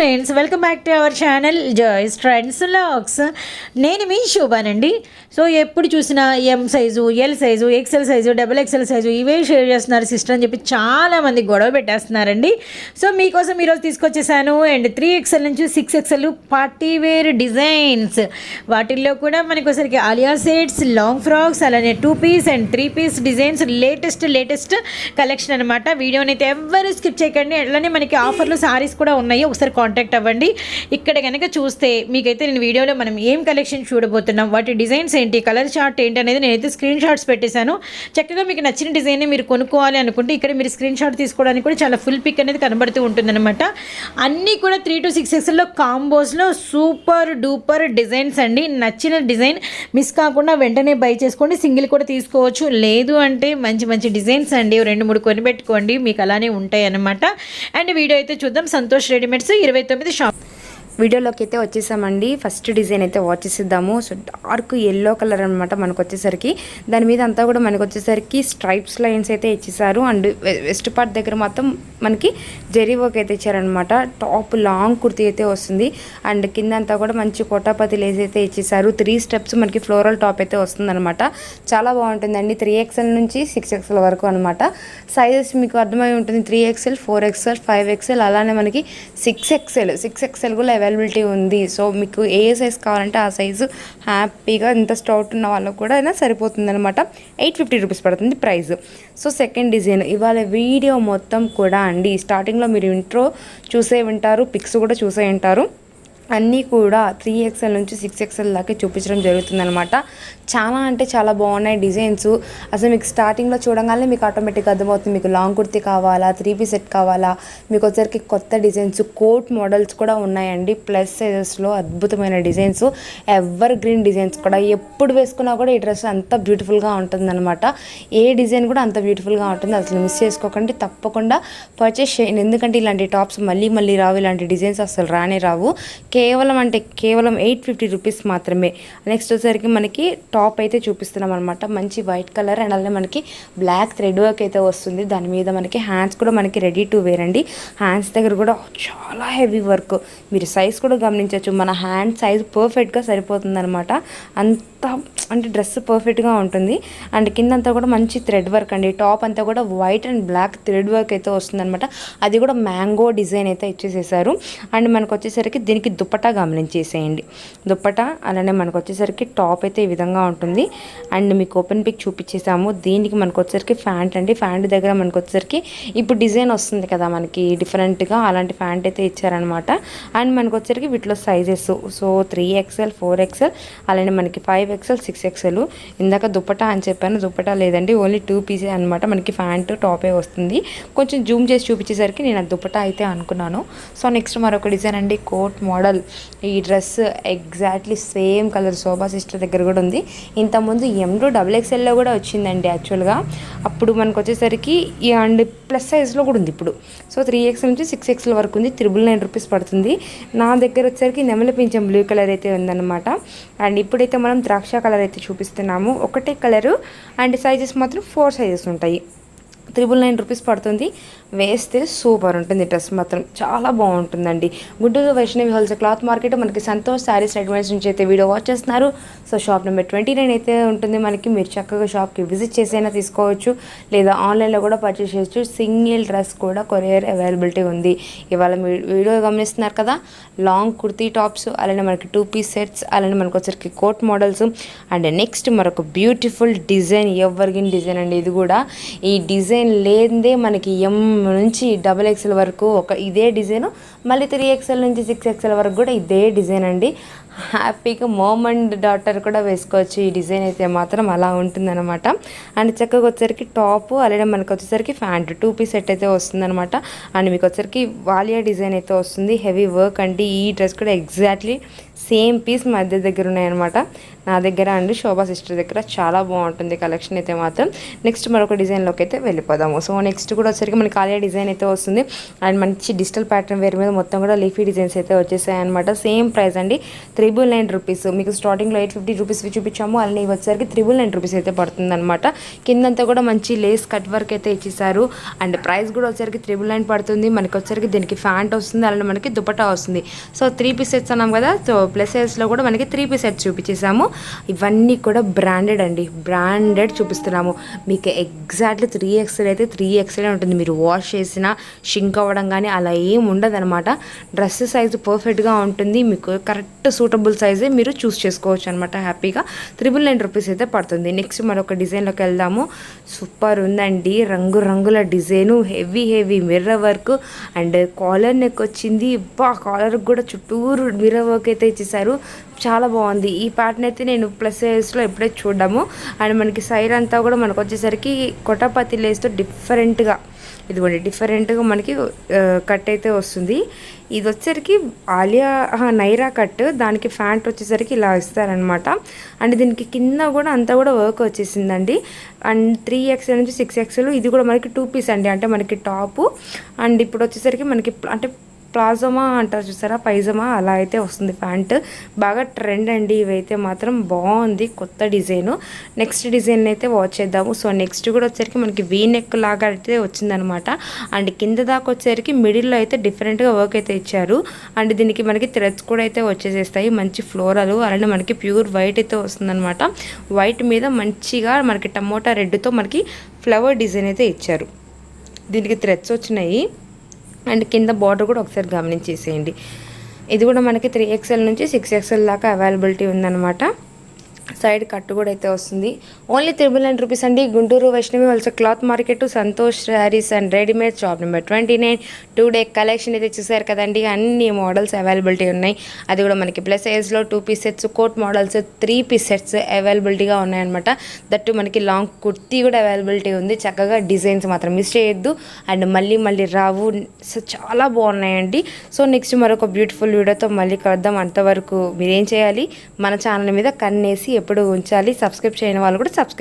Friends welcome back to our channel joys trends lakhs నేను మీ శోభానండి. సో ఎప్పుడు చూసినా M size L size XL size double XL size ఇవే షేర్ చేస్తున్నారు సిస్టర్ అని చెప్పి చాలామంది గొడవ పెట్టేస్తున్నారండి. సో మీకోసం ఈరోజు తీసుకొచ్చేసాను అండ్ త్రీ ఎక్సెల్ నుంచి six XL party wear designs వాటిల్లో కూడా మనకి అలియా సెట్స్ లాంగ్ ఫ్రాక్స్ అలానే two piece and three piece designs latest latest collection అనమాట వీడియోని అయితే ఎవ్వరు స్కిప్ చేయకండి. అట్లనే మనకి ఆఫర్లు సారీస్ కూడా ఉన్నాయి. ఒకసారి కాంటాక్ట్ కాంటాక్ట్ అవ్వండి. ఇక్కడ కనుక చూస్తే మీకైతే నేను వీడియోలో మనం ఏం కలెక్షన్ చూడబోతున్నాం వాటి డిజైన్స్ ఏంటి కలర్ చార్ట్ ఏంటి అనేది నేనైతే స్క్రీన్ షాట్స్ పెట్టేశాను. చక్కగా మీకు నచ్చిన డిజైన్ మీరు కొనుక్కోవాలి అనుకుంటే ఇక్కడ మీరు స్క్రీన్ షాట్ తీసుకోవడానికి కూడా చాలా ఫుల్ పిక్ అనేది కనబడుతూ ఉంటుందన్నమాట. అన్నీ కూడా త్రీ టు సిక్స్ ఎక్స్లో కాంబోస్లో సూపర్ డూపర్ డిజైన్స్ అండి. నచ్చిన డిజైన్ మిస్ కాకుండా వెంటనే బై చేసుకోండి. సింగిల్ కూడా తీసుకోవచ్చు. లేదు అంటే మంచి మంచి డిజైన్స్ అండి. రెండు మూడు కొనిపెట్టుకోండి మీకు అలానే ఉంటాయి అన్నమాట అండ్ వీడియో అయితే చూద్దాం. సంతోష్ రెడీమేడ్స్ ఇరవై తొమ్మిది షాప్ వీడియోలోకి అయితే వచ్చేసామండి. ఫస్ట్ డిజైన్ అయితే వాచ్ చేసిద్దాము. సో డార్క్ ఎల్లో కలర్ అనమాట మనకు వచ్చేసరికి. దాని మీద అంతా కూడా మనకు వచ్చేసరికి స్ట్రైప్స్ లైన్స్ అయితే ఇచ్చేసారు. అండ్ వెస్ట్ పార్ట్ దగ్గర మాత్రం మనకి జెరీ వర్క్ అయితే ఇచ్చారనమాట టాప్ లాంగ్ కుర్తీ అయితే వస్తుంది. అండ్ కింద అంతా కూడా మంచి కోటాపతి లేస్ అయితే ఇచ్చేసారు. త్రీ స్టెప్స్ మనకి ఫ్లోరల్ టాప్ అయితే వస్తుందన్నమాట. చాలా బాగుంటుందండి. త్రీ ఎక్స్ఎల్ నుంచి సిక్స్ ఎక్స్ఎల్ వరకు అనమాట సైజెస్ మీకు అర్థమై ఉంటుంది. Three XL four XL five XL అలానే మనకి సిక్స్ ఎక్స్ఎల్ సిక్స్ ఎక్స్ఎల్ కూడా అవైలబిలిటీ ఉంది. సో మీకు ఏ సైజ్ కావాలంటే ఆ సైజు హ్యాపీగా ఇంత స్టౌట్ ఉన్న వాళ్ళకు కూడా అయినా సరిపోతుంది అనమాట ఎయిట్ ఫిఫ్టీ రూపీస్ పడుతుంది ప్రైస్ సో సెకండ్ డిజైన్ ఇవాళ వీడియో మొత్తం కూడా అండి. స్టార్టింగ్లో మీరు ఇంట్రో చూసే వింటారు పిక్స్ కూడా చూసే ఉంటారు అన్నీ కూడా త్రీ ఎక్స్ఎల్ నుంచి సిక్స్ ఎక్స్ఎల్ దాకా చూపించడం జరుగుతుందనమాట చాలా అంటే చాలా బాగున్నాయి డిజైన్స్. అసలు మీకు స్టార్టింగ్లో చూడగానే మీకు ఆటోమేటిక్గా అర్థమవుతుంది. మీకు లాంగ్ కుర్తీ కావాలా త్రీ పీ సెట్ కావాలా మీకు వచ్చరికి కొత్త డిజైన్స్ కోట్ మోడల్స్ కూడా ఉన్నాయండి. ప్లస్ సైజెస్లో అద్భుతమైన డిజైన్స్ ఎవర్ గ్రీన్ డిజైన్స్ కూడా. ఎప్పుడు వేసుకున్నా కూడా ఈ డ్రెస్ అంత బ్యూటిఫుల్గా ఉంటుందన్నమాట. ఏ డిజైన్ కూడా అంత బ్యూటిఫుల్గా ఉంటుంది. అసలు మిస్ చేసుకోకండి. తప్పకుండా పర్చేస్ చేయండి. ఎందుకంటే ఇలాంటి టాప్స్ మళ్ళీ మళ్ళీ రావు. ఇలాంటి డిజైన్స్ అసలు రానే రావు. కేవలం అంటే కేవలం ఎయిట్ ఫిఫ్టీ రూపీస్ మాత్రమే. నెక్స్ట్ వచ్చేసరికి మనకి టాప్ అయితే చూపిస్తున్నాం అనమాట మంచి వైట్ కలర్ అండ్ అలానే మనకి బ్లాక్ థ్రెడ్ వర్క్ అయితే వస్తుంది. దాని మీద మనకి హ్యాండ్స్ కూడా మనకి రెడీ టు వేర్ అండి. హ్యాండ్స్ దగ్గర కూడా చాలా హెవీ వర్క్. మీరు సైజ్ కూడా గమనించవచ్చు. మన హ్యాండ్ సైజ్ పర్ఫెక్ట్గా సరిపోతుంది అనమాట అంతా అంటే డ్రెస్ పర్ఫెక్ట్గా ఉంటుంది. అండ్ కిందంతా కూడా మంచి థ్రెడ్ వర్క్ అండి. టాప్ అంతా కూడా white and black thread work అయితే వస్తుందనమాట అది కూడా మ్యాంగో డిజైన్ అయితే ఇచ్చేసేసారు. అండ్ మనకు వచ్చేసరికి దీనికి దుప్పటా గమనించేసేయండి దుప్పటా అలానే మనకు వచ్చేసరికి టాప్ అయితే ఈ విధంగా ఉంటుంది. అండ్ మీకు ఓపెన్ పిక్ చూపించేసాము దీనికి మనకు వచ్చేసరికి ఫ్యాంట్ అండి. ఫ్యాంట్ దగ్గర మనకు వచ్చేసరికి ఇప్పుడు డిజైన్ వస్తుంది కదా మనకి డిఫరెంట్గా అలాంటి ఫ్యాంట్ అయితే ఇచ్చారనమాట అండ్ మనకు వచ్చేసరికి వీటిలో sizes. So three XL four XL అలానే మనకి ఫైవ్ ఎక్స్ఎల్ సిక్స్ ఎక్స్ఎల్ ఇందాక దుప్పటా అని చెప్పాను దుప్పటా లేదండి ఓన్లీ టూ పీసే అనమాట మనకి ఫ్యాంట్ టాపే వస్తుంది. కొంచెం జూమ్ చేసి చూపించేసరికి నేను ఆ దుప్పటా అయితే అనుకున్నాను. సో నెక్స్ట్ మరొక డిజైన్ అండి కోట్ మోడల్. ఈ dress exactly same colour Shobha sister దగ్గర కూడా ఉంది. ఇంతకుముందు ఎం డబుల్ ఎక్స్ఎల్లో కూడా వచ్చిందండి యాక్చువల్గా. అప్పుడు మనకు వచ్చేసరికి ఈ అండ్ ప్లస్ సైజ్లో కూడా ఉంది ఇప్పుడు. సో త్రీ ఎక్స్ నుంచి సిక్స్ ఎక్స్ల వరకు ఉంది. త్రిబుల్ నైన్ రూపీస్ పడుతుంది. నా దగ్గర వచ్చేసరికి నెమలి పింఛం బ్లూ కలర్ అయితే ఉందన్నమాట. అండ్ ఇప్పుడైతే మనం ద్రాక్ష కలర్ అయితే చూపిస్తున్నాము. ఒకటే కలరు అండ్ సైజెస్ మాత్రం ఫోర్ సైజెస్ ఉంటాయి. త్రిబుల్ నైన్ రూపీస్ పడుతుంది. వేస్తే సూపర్ ఉంటుంది. డ్రెస్ మాత్రం చాలా బాగుంటుందండి. గుడ్డూరు వైష్ణవి హోల్సేల్ క్లాత్ మార్కెట్ మనకి సంతోష్ శారీస్ రెడీమేడ్స్ నుంచి అయితే వీడియో వాచ్ చేస్తున్నారు. So shop number twenty nine అయితే ఉంటుంది మనకి. మీరు చక్కగా షాప్కి విజిట్ చేసైనా తీసుకోవచ్చు. లేదా ఆన్లైన్లో కూడా పర్చేస్ చేయొచ్చు. సింగిల్ డ్రెస్ కూడా కొరియర్ అవైలబిలిటీ ఉంది. ఇవాళ మీరు వీడియో గమనిస్తున్నారు కదా? లాంగ్ కుర్తీ టాప్స్ అలానే మనకి టూ పీస్ సెట్స్ అలానే మనకు వచ్చరికి కోట్ మోడల్స్. అండ్ నెక్స్ట్ మరొక బ్యూటిఫుల్ డిజైన్ ఎవర్గిన్ డిజైన్ అండి ఇది కూడా. ఈ డిజైన్ లేనిదే మనకి ఎం నుంచి డబుల్ ఎక్స్ఎల్ వరకు ఒక ఇదే డిజైన్ మళ్ళీ త్రీ ఎక్స్ఎల్ నుంచి సిక్స్ ఎక్స్ఎల్ వరకు కూడా ఇదే డిజైన్ అండి. హ్యాపీగా మోమ్ అండ్ డాటర్ కూడా వేసుకోవచ్చు. ఈ డిజైన్ అయితే మాత్రం అలా ఉంటుందన్నమాట. అండ్ చక్కగా వచ్చేసరికి టాప్ అలాగే మనకు వచ్చేసరికి ప్యాంట్. టూ పీస్ సెట్ అయితే వస్తుందన్నమాట. అండ్ మీకు వచ్చేసరికి వాలియా డిజైన్ అయితే వస్తుంది. హెవీ వర్క్ అండి. ఈ డ్రెస్ కూడా ఎగ్జాక్ట్లీ సేమ్ పీస్ మధ్య దగ్గర ఉన్నాయన్నమాట. నా దగ్గర అండి శోభా సిస్టర్ దగ్గర చాలా బాగుంటుంది కలెక్షన్ అయితే మాత్రం. నెక్స్ట్ మరొక డిజైన్లోకి అయితే వెళ్ళిపోదాము. సో నెక్స్ట్ కూడా వచ్చరికి మనకి ఆలియా డిజైన్ అయితే వస్తుంది. అండ్ మంచి డిజిటల్ ప్యాటర్న్ వేర్ మీద మొత్తం కూడా లీఫీ డిజైన్స్ అయితే వచ్చేసాయి అనమాట సేమ్ ప్రైస్ అండి. Triple nine rupees. మీకు స్టార్టింగ్లో ఎయిట్ ఫిఫ్టీ రూపీస్ చూపించాము అలానే వచ్చేసరికి త్రిబుల్ నైన్ రూపీస్ అయితే పడుతుంది అనమాట కిందంతా కూడా మంచి లేస్ కట్ వర్క్ అయితే ఇచ్చేసారు. అండ్ ప్రైస్ కూడా వచ్చేసరికి త్రిబుల్ నైన్ పడుతుంది. మనకి వచ్చేసరికి దీనికి ఫ్యాంట్ వస్తుంది అలానే మనకి దుపటా వస్తుంది. సో త్రీ పీస్ సెట్స్ అన్నాం కదా సో ప్లస్ సైజ్లో కూడా మనకి త్రీ పీస్ సెట్స్ చూపించేసాము. ఇవన్నీ కూడా బ్రాండెడ్ అండి. బ్రాండెడ్ చూపిస్తున్నాము. మీకు ఎగ్జాక్ట్లీ త్రీ ఎక్స్ఎల్ అయితే త్రీ ఎక్స్ఎల్ ఉంటుంది. మీరు వాష్ చేసినా షింక్ అవ్వడం కానీ అలా ఏం ఉండదు అనమాట డ్రెస్ సైజు పర్ఫెక్ట్గా ఉంటుంది. మీకు కరెక్ట్ సూటబుల్ సైజే మీరు చూస్ చేసుకోవచ్చు అనమాట హ్యాపీగా. త్రిబుల్ నైన్ రూపీస్ అయితే పడుతుంది. నెక్స్ట్ మరొక డిజైన్లోకి వెళ్దాము. సూపర్ ఉందండి. రంగు రంగుల design heavy heavy mirror work and collar neck వచ్చింది. బా కాలర్ కూడా చుట్టూరు మిర్రర్ వర్క్ అయితే ఇచ్చేసారు. చాలా బాగుంది. ఈ ప్యాటర్న్ అయితే నేను ప్లస్ సైజ్లో ఎప్పుడైతే చూడము అండ్ మనకి సైడ్ అంతా కూడా మనకు వచ్చేసరికి కొటపతి లేస్తో డిఫరెంట్గా ఇదిగోండి డిఫరెంట్గా మనకి కట్ అయితే వస్తుంది. ఇది వచ్చేసరికి ఆలియా నైరా కట్ దానికి ఫ్యాంట్ వచ్చేసరికి ఇలా ఇస్తారనమాట అండ్ దీనికి కింద కూడా అంతా కూడా వర్క్ వచ్చేసిందండి. అండ్ త్రీ ఎక్స్ఎల్ నుంచి సిక్స్ ఎక్స్ఎల్ ఇది కూడా మనకి టూ పీస్ అండి. అంటే మనకి టాపు. అండ్ ఇప్పుడు వచ్చేసరికి మనకి అంటే ప్లాజమా అంటారు చూసారా? పైజమా అలా అయితే వస్తుంది ప్యాంట్. బాగా ట్రెండ్ అండి ఇవైతే మాత్రం. బాగుంది కొత్త డిజైన్. నెక్స్ట్ డిజైన్ అయితే వాచ్ చేద్దాము. సో నెక్స్ట్ కూడా వచ్చేసరికి మనకి వీ నెక్ లాగా అయితే వచ్చిందనమాట. అండ్ కింద దాకా వచ్చేసరికి మిడిల్లో అయితే డిఫరెంట్గా వర్క్ అయితే ఇచ్చారు. అండ్ దీనికి మనకి థ్రెడ్స్ కూడా అయితే వచ్చేసేస్తాయి. మంచి ఫ్లోరల్ అలానే మనకి ప్యూర్ వైట్ అయితే వస్తుందన్నమాట వైట్ మీద మంచిగా మనకి టమోటా రెడ్తో మనకి ఫ్లవర్ డిజైన్ అయితే ఇచ్చారు. దీనికి థ్రెడ్స్ వచ్చినాయి. అండ్ కింద బార్డర్ కూడా ఒకసారి గమనించేసేయండి. ఇది కూడా మనకి త్రీ ఎక్స్ఎల్ నుంచి సిక్స్ ఎక్స్ఎల్ దాకా అవైలబిలిటీ ఉందన్నమాట. సైడ్ కట్టు కూడా అయితే వస్తుంది. ఓన్లీ త్రిబుల్ నైన్ రూపీస్ అండి. గుంటూరు వైష్ణవి వలస cloth market Santosh sarees and readymade shop number twenty nine. Today collection అయితే చూసారు కదండి. అన్ని మోడల్స్ అవైలబిలిటీ ఉన్నాయి. అది కూడా మనకి ప్లస్ సైజ్లో two piece sets coat models three piece sets అవైలబిలిటీగా ఉన్నాయన్నమాట. దట్టు మనకి లాంగ్ కుర్తీ కూడా అవైలబిలిటీ ఉంది. చక్కగా డిజైన్స్ మాత్రం మిస్ చేయొద్దు. అండ్ మళ్ళీ మళ్ళీ రావు సో చాలా బాగున్నాయండి. సో నెక్స్ట్ మరొక బ్యూటిఫుల్ వీడియోతో మళ్ళీ కలుద్దాం. అంతవరకు మీరేం చేయాలి? మన ఛానల్ మీద కన్నేసి ఎప్పుడు ఉంచాలి. సబ్స్క్రైబ్ చేయని వాళ్ళు కూడా సబ్స్క్రైబ్